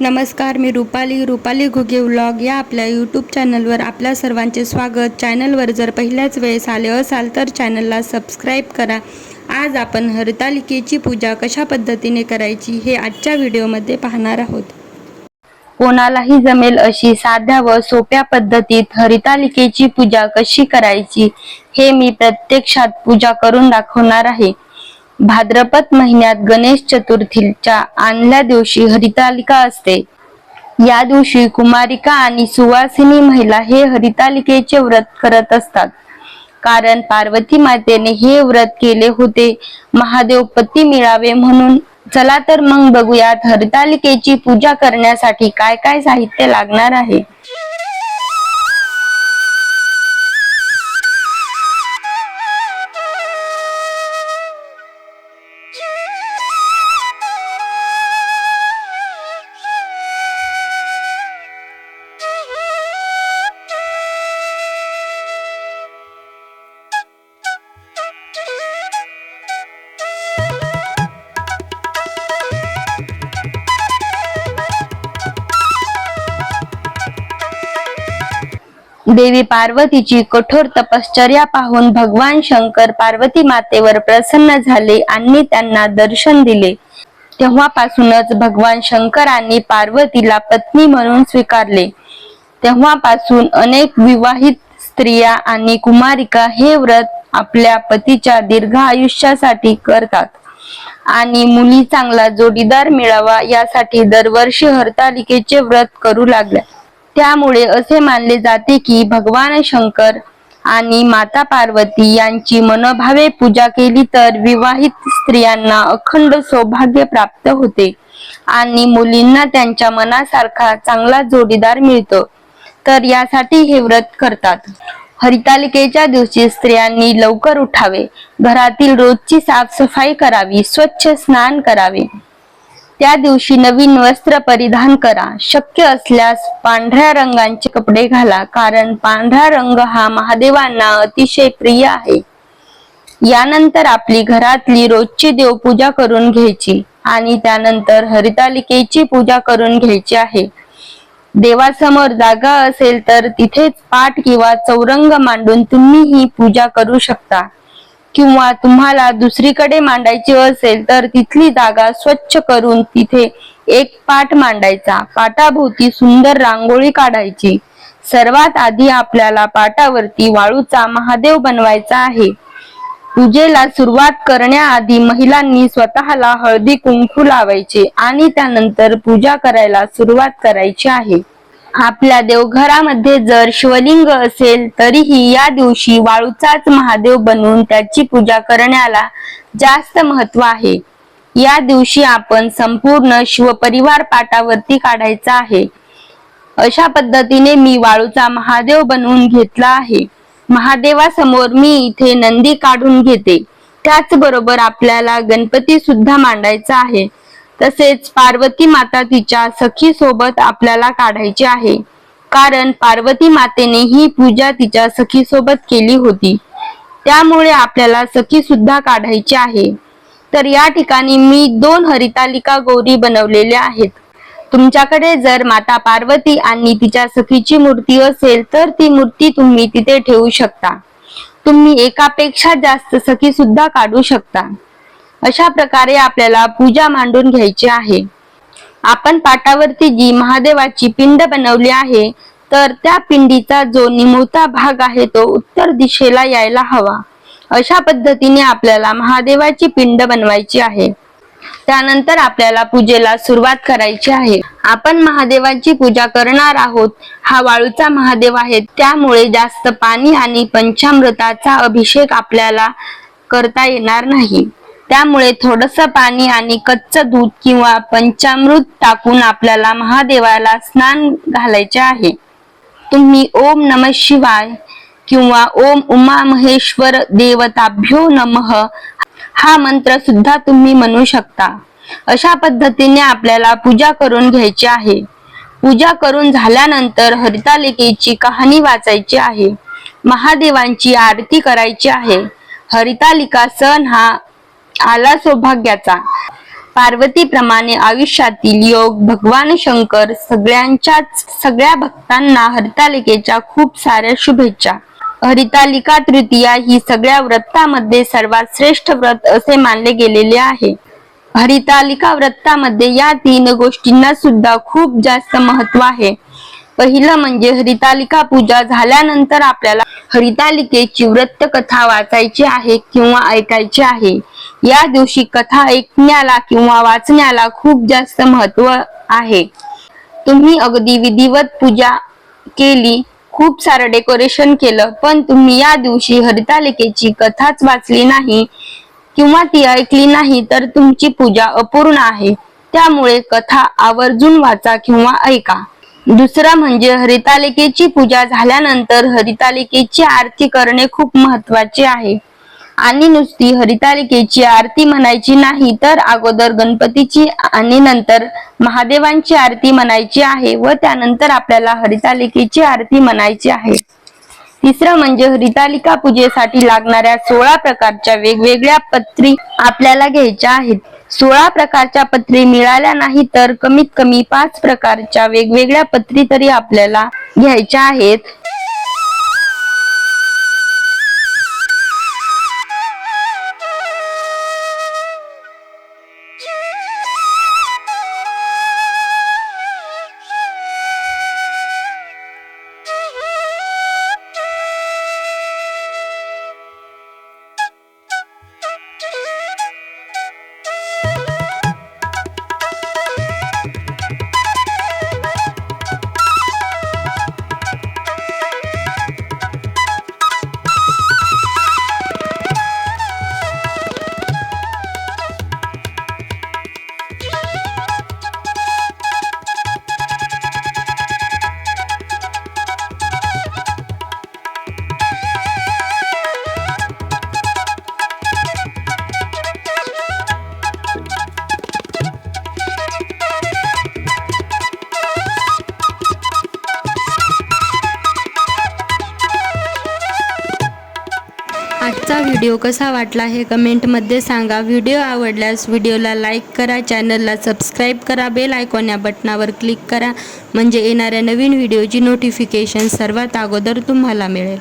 नमस्कार मी रुपाली रुपाली घुगे व्लॉग या आपल्या यूट्यूब चॅनलवर आपल्या सर्वांचे स्वागत. चॅनलवर जर पहिल्याच वेळेस आले असाल तर चॅनलला सबस्क्राईब करा. आज आपण हरतालिकेची पूजा कशा पद्धतीने करायची हे आजच्या व्हिडिओमध्ये पाहणार आहोत. कोणालाही जमेल अशी साध्या व सोप्या पद्धतीत हरितालिकेची पूजा कशी करायची हे मी प्रत्यक्षात पूजा करून दाखवणार आहे. भाद्रपद महिन्यात गणेश चतुर्थीच्या आणल्या दिवशी हरितालिका असते. या दिवशी कुमारिका आणि सुवासिनी महिला हे हरितालिकेचे व्रत करत असतात. कारण पार्वती मातेने हे व्रत केले होते. महादेव पती मिळावे म्हणून. चला तर मग बघूयात हरितालिकेची पूजा करण्यासाठी काय काय साहित्य लागणार आहे. देवी पार्वतीची कठोर तपश्चर्या पाहून भगवान शंकर पार्वती मातेवर प्रसन्न झाले आणि त्यांना दर्शन दिले. तेव्हापासूनच भगवान शंकरांनी पार्वतीला पत्नी म्हणून स्वीकारले. तेव्हापासून अनेक विवाहित स्त्रिया आणि कुमारिका हे व्रत आपल्या पतीच्या दीर्घ आयुष्यासाठी करतात. आणि मुली चांगला जोडीदार मिळावा यासाठी दरवर्षी हरतालिकेचे व्रत करू लागल्या. त्यामुळे असे मानले जाते की भगवान शंकर आणि माता पार्वती यांची मनोभावे पूजा केली तर विवाहित स्त्रियांना अखंड सौभाग्य प्राप्त होते. आणि मुलींना त्यांच्या मनासारखा चांगला जोडीदार मिळतो. तर यासाठी हे व्रत करतात. हरितालिकेच्या दिवशी स्त्रियांनी लवकर उठावे. घरातील रोजची साफसफाई करावी. स्वच्छ स्नान करावे. त्या दिवशी नवीन वस्त्र परिधान करा. शक्य असल्यास पांढऱ्या रंगांचे कपडे घाला कारण पांढरा रंग हा महादेवांना अतिशय प्रिय आहे. यानंतर आपली घरातली रोजची देवपूजा करून घ्यायची आणि त्यानंतर हरितालिकेची पूजा करून घ्यायची आहे. देवासमोर जागा असेल तर तिथेच पाठ किंवा चौरंग मांडून तुम्ही ही पूजा करू शकता. किंवा तुम्हाला दुसरीकडे मांडायची असेल तर तिथली जागा स्वच्छ करून तिथे एक पाट मांडायचा. पाटाभोवती सुंदर रांगोळी काढायची. सर्वात आधी आपल्याला पाटावरती वाळूचा महादेव बनवायचा आहे. पूजेला सुरुवात करण्याआधी महिलांनी स्वतःला हळदी कुंकू लावायचे आणि त्यानंतर पूजा करायला सुरुवात करायची आहे. आपल्या देवघरामध्ये जर शिवलिंग असेल तरीही या दिवशी वाळूचाच महादेव बनवून त्याची पूजा करण्याला जास्त महत्त्व आहे. या दिवशी आपण संपूर्ण शिवपरिवार पाटावरती काढायचा आहे. अशा पद्धतीने मी वाळूचा महादेव बनवून घेतला आहे. महादेवासमोर मी इथे नंदी काढून घेते. त्याचबरोबर आपल्याला गणपती सुद्धा मांडायचा आहे. तसेच पार्वती माता तिच्या सखी सोबत आपल्याला काढायची आहे. कारण पार्वती मातेने ही पूजा तिच्या सखी सोबत केली होती. त्यामुळे आपल्याला सखी सुद्धा काढायची आहे. तर या ठिकाणी मी दोन हरितालिका गौरी बनवलेल्या आहेत. तुमच्याकडे जर माता पार्वती आणि तिच्या सखीची मूर्ती असेल तर ती मूर्ती तुम्ही तिथे ठेवू शकता. तुम्ही एकापेक्षा जास्त सखी सुद्धा काढू शकता. अशा प्रकारे आपल्याला पूजा मांडून घ्यायची आहे. आपण पाटावरती जी महादेवाची पिंड बनवली आहे तर त्या पिंडीचा जो निमुळता भाग आहे तो उत्तर दिशेला यायला हवा. अशा पद्धतीने आपल्याला महादेवाची पिंड बनवायची आहे. त्यानंतर आपल्याला पूजेला सुरुवात करायची आहे. आपण महादेवाची पूजा करणार आहोत. हा वाळूचा महादेव आहे. त्यामुळे जास्त पाणी आणि पंचामृताचा अभिषेक आपल्याला करता येणार नाही. त्यामुळे थोडस पाणी आणि कच्च दूध किंवा पंचामृत टाकून आपल्याला महादेवाला स्नान घालायचे आहे. तुम्ही ओम नम शिवाय किंवा ओम उमा महेश्वर देवताभ्यो नमः हा मंत्र सुद्धा तुम्ही म्हणू शकता. अशा पद्धतीने आपल्याला पूजा करून घ्यायची आहे. पूजा करून झाल्यानंतर हरितालिकेची कहाणी वाचायची आहे. महादेवांची आरती करायची आहे. हरितालिका सण हा आला सौभाग्याचा. पार्वतीप्रमाणे आयुष्यातील योग भगवान शंकर सगळ्यांच्याच सगळ्या भक्तांना हरितालिकेच्या खूप साऱ्या शुभेच्छा. हरितालिका तृतीया ही सगळ्या व्रतामध्ये सर्वात श्रेष्ठ व्रत असे मानले गेलेले आहे. हरितालिका व्रतामध्ये या तीन गोष्टींना सुद्धा खूप जास्त महत्त्व आहे. पहिलं म्हणजे हरितालिका पूजा झाल्यानंतर आपल्याला हरितालिकेची व्रत कथा वाचायची आहे किंवा ऐकायची आहे. या दिवशी कथा ऐकण्याला किंवा वाचण्याला खूप जास्त महत्त्व आहे. तुम्ही अगदी विधिवत पूजा केली खूप सारं डेकोरेशन केलं पण तुम्ही या दिवशी हरितालिकेची कथाच वाचली नाही किंवा ती ऐकली नाही तर तुमची पूजा अपूर्ण आहे. त्यामुळे कथा आवर्जून वाचा किंवा ऐका. दुसरं म्हणजे हरितालिकेची पूजा झाल्यानंतर हरितालिकेची आरती करणे खूप महत्त्वाचे आहे. आणि नुसती हरितालिकेची आरती म्हणायची नाही तर अगोदर गणपतीची आणि नंतर महादेवांची आरती म्हणायची आहे व त्यानंतर आपल्याला हरितालिकेची आरती म्हणायची आहे. तिसरं म्हणजे हरितालिका पूजेसाठी लागणाऱ्या सोळा प्रकारच्या वेगवेगळ्या पत्री आपल्याला घ्यायच्या आहेत. सोळा प्रकारच्या पत्री मिळाल्या नाही तर कमीत कमी पाच प्रकारच्या वेगवेगळ्या पत्री तरी आपल्याला घ्यायच्या आहेत. व्हिडिओ कसा वाटला हे कमेंटमध्ये सांगा. व्हिडिओ आवडल्यास व्हिडिओला लाईक करा चॅनलला सबस्क्राईब करा बेल आयकॉन या बटनावर क्लिक करा. म्हणजे येणाऱ्या नवीन व्हिडिओची नोटिफिकेशन सर्वात अगोदर तुम्हाला मिळेल.